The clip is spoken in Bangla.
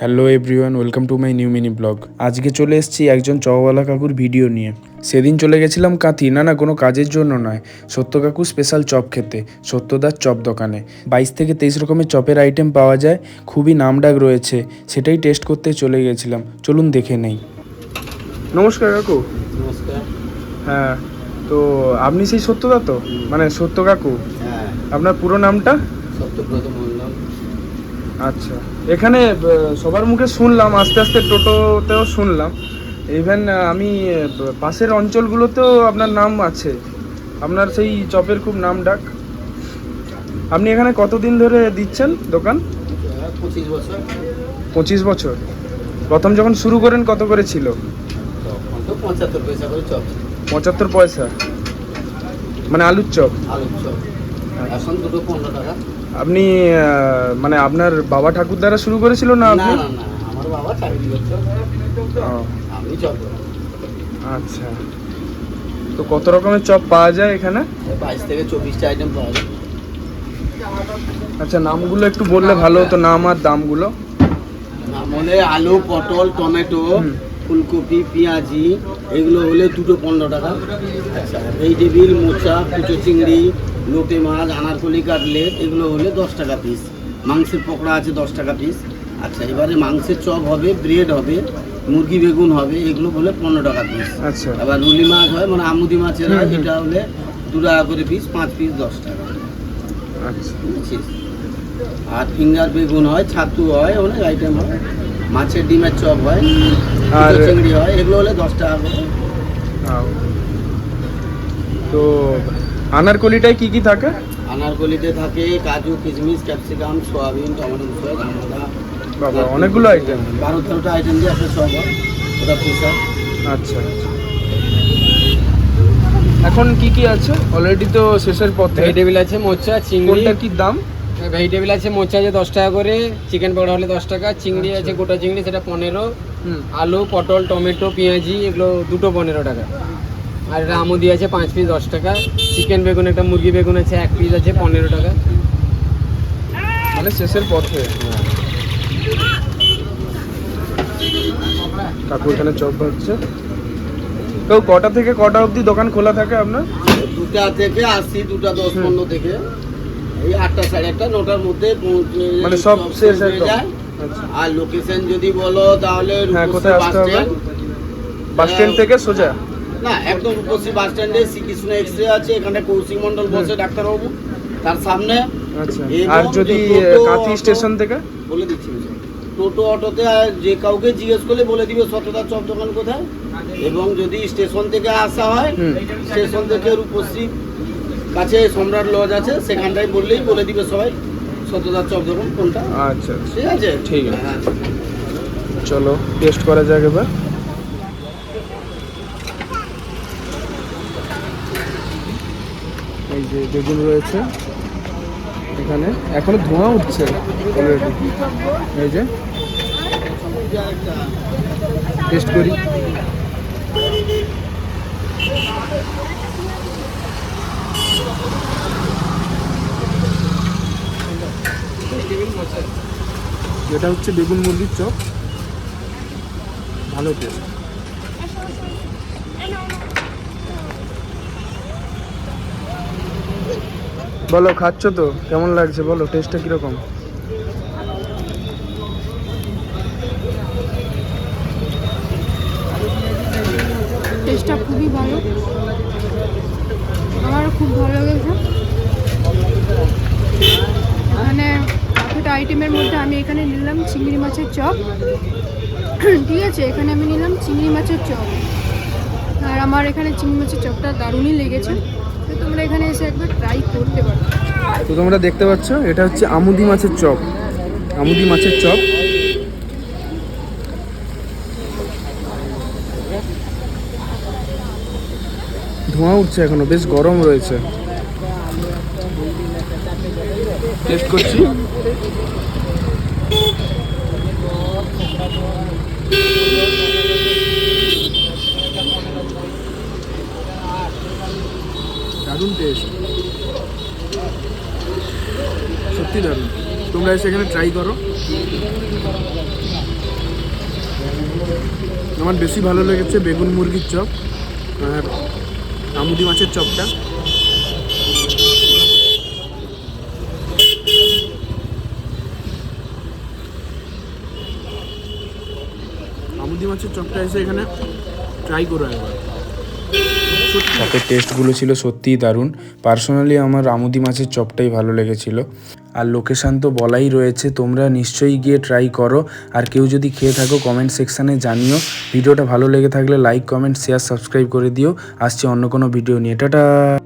Hello everyone welcome to my new mini blog আজকে চলে এসেছি একজন চওয়ালা কাকুর ভিডিও নিয়ে। সেদিন চলে গেছিলাম কাঁথি। না না কোনো কাজের জন্য নয়। সত্য কাকু স্পেশাল চপ খেতে সত্যদার চপ দোকানে। বাইশ থেকে তেইশ রকমের চপের আইটেম পাওয়া যায় খুবই নামডাক রয়েছে। সেটাই টেস্ট করতে চলে গেছিলাম। চলুন দেখে নেই। নমস্কার কাকু। নমস্কার। হ্যাঁ তো আপনি সেই সত্যদা তো? মানে সত্য কাকু? হ্যাঁ। আপনার পুরো নামটা? সত্যব্রত মন্ডল আচ্ছা। এখানে সবার মুখে শুনলাম আস্তে আস্তে টোটোতেও শুনলাম। ইভেন আমি পাশের অঞ্চলগুলোতেও আপনার নাম আছে। আপনার সেই চপের খুব নাম ডাক। আপনি এখানে কতদিন ধরে দিচ্ছেন দোকান? পঁচিশ বছর। পঁচিশ বছর। প্রথম যখন শুরু করেন কত করে ছিল? পঁচাত্তর পয়সা পঁচাত্তর পয়সা। মানে আলুর চপ? আলুর চপ। এখন দুটো পনেরো টাকা। আপনি মানে আপনার বাবা ঠাকুর দ্বারা শুরু করেছিল না আপনি? না না আমার বাবা চাকরি করতো ও, আমি চপ আচ্ছা। তো কত রকমের চপ পাওয়া যায় এখানে? বাইশ থেকে চব্বিশটা আইটেম পাওয়া যায়। আচ্ছা নামগুলো একটু বললে ভালো হতো নাম আর দামগুলো। নাম হলে আলু পটল টমেটো ফুলকপি পেঁয়াজি এগুলো হলে দুটো পনেরো টাকা। আচ্ছা ভেজিটেবিল মোচা কুচো চিংড়ি লোটে মাছ আনারকলি কাটলেট এগুলো হলে দশ টাকা পিস মাংসের পকোড়া আছে দশ টাকা পিস আচ্ছা এবারে মাংসের চপ হবে ব্রেড হবে মুরগি বেগুন হবে এগুলো হলে পনেরো টাকা পিস আচ্ছা। আবার রুলি মাছ হয় মানে আমুদি মাছের হয়। এটা হলে দু টাকা করে পিস পাঁচ পিস দশ টাকা। আচ্ছা। আর ফিঙ্গার বেগুন হয় ছাতু হয় অনেক আইটেম হয়। মাছের ডিমের চপ হয় আর চিংড়ি হয় এগুলো হলে দশ টাকা করে। তো আনারকলিটায় কি কি থাকে? আনারকলিতে থাকে কাজু কিশমিশ ক্যাপসিকাম সোয়াবিন টমেটো সস বাবা অনেকগুলো আইটেম বারো তেরোটা আইটেম দিয়ে একটা সব ওটা পিসা আচ্ছা এখন কি কি আছে? অলরেডি তো শেষের পথে। ভেজিটেবিল আছে মোচা চিংড়ি। কোনটা কি দাম? ভেজিটেবিল আছে মোচা আছে দশ টাকা করে। চিকেন পকোড়া হলে দশ টাকা। চিংড়ি আছে গোটা চিংড়ি সেটা পনেরো। আলু পটল টমেটো পেঁয়াজি এগুলো দুটো পনেরো টাকা। আর এটা আমুদি আছে পাঁচ পিস দশ টাকা। চিকেন বেগুন একটা মুরগি বেগুন আছে এক পিস আছে পনেরো টাকা। মানে শেষের পথে। কাকু এখানে চপ হচ্ছে তো কটা থেকে কটা অবধি দোকান খোলা থাকে আপনার? দুটা থেকে আসি দুটা দশ। পনেরো থেকে। এই আটটা সাড়ে আটটা নটার মধ্যে মানে সব শেষ হয়ে যায়। আচ্ছা। আর লোকেশন যদি বলো তাহলে হ্যাঁ, কোথায় আসতে হবে? বাস স্ট্যান্ড থেকে সোজা? না একদম রূপসী বাস স্ট্যান্ডে শ্রীকৃষ্ণ এক্সরে আছে এখানে কৌশিক মন্ডল বসে ডাক্তারবাবু। তার সামনে আচ্ছা আর যদি কাঁথি স্টেশন থেকে? বলে দিচ্ছি টোটো অটোতে যে কাউকে জিজ্ঞেস করলে বলে দিবে সততার চপ দোকান কোথায়। এবং যদি স্টেশন থেকে আসা হয় স্টেশন থেকে রূপশ্রী কাছে সম্রাট লজ আছে সেখানটায় বললেই বলে দিবে সবাই সততার চপ দোকান কোনটা। আচ্ছা আচ্ছা। ঠিক আছে? ঠিক আছে। চলো টেস্ট করা যাক এবার। এই যে বেগুন রয়েছে এখানে। এখনও ধোঁয়া উঠছে অলরেডি এই যে। টেস্ট করি। যেটা হচ্ছে বেগুন মুরগির চপ। ভালো টেস্ট বলো, খাচ্ছ তো? কেমন লাগছে? বলো টেস্টটা কীরকম? টেস্টটা খুবই ভালো। আমারও খুব ভালো লেগেছে। একটা আইটেমের মধ্যে আমি এখানে নিলাম? চিংড়ি মাছের চপ। ঠিক আছে? এখানে আমি নিলাম চিংড়ি মাছের চপ। আর আমার এখানে চিংড়ি মাছের চপটা দারুণই লেগেছে। তো তোমরা এখানে এসে একবার ট্রাই তো তোমরা দেখতে পাচ্ছ, এটা হচ্ছে আমুদি মাছের চপ। আমুদি মাছের চপ। ধোঁয়া উঠছে এখনও, বেশ গরম রয়েছে। টেস্ট করছি দারুণ টেস্ট সত্যি দারুণ। তোমরা এসে এখানে ট্রাই করো। আমার বেশি ভালো লেগেছে বেগুন মুরগির চপ আর আমুদি মাছের চপটা। আমুদি মাছের চপটা এসে এখানে ট্রাই করো একবার। টেস্টগুলো ছিল সত্যিই দারুণ। পার্সোনালি আমার আমুদি মাছের চপটাই ভালো লেগেছিল। আর লোকেশান তো বলাই রয়েছে, তোমরা নিশ্চয়ই গিয়ে ট্রাই করো। আর কেউ যদি খেয়ে থাকো কমেন্ট সেকশানে জানিও। ভিডিওটা ভালো লেগে থাকলে লাইক কমেন্ট শেয়ার সাবস্ক্রাইব করে দিও। আসছে অন্য কোনো ভিডিও নিয়ে। টাটা!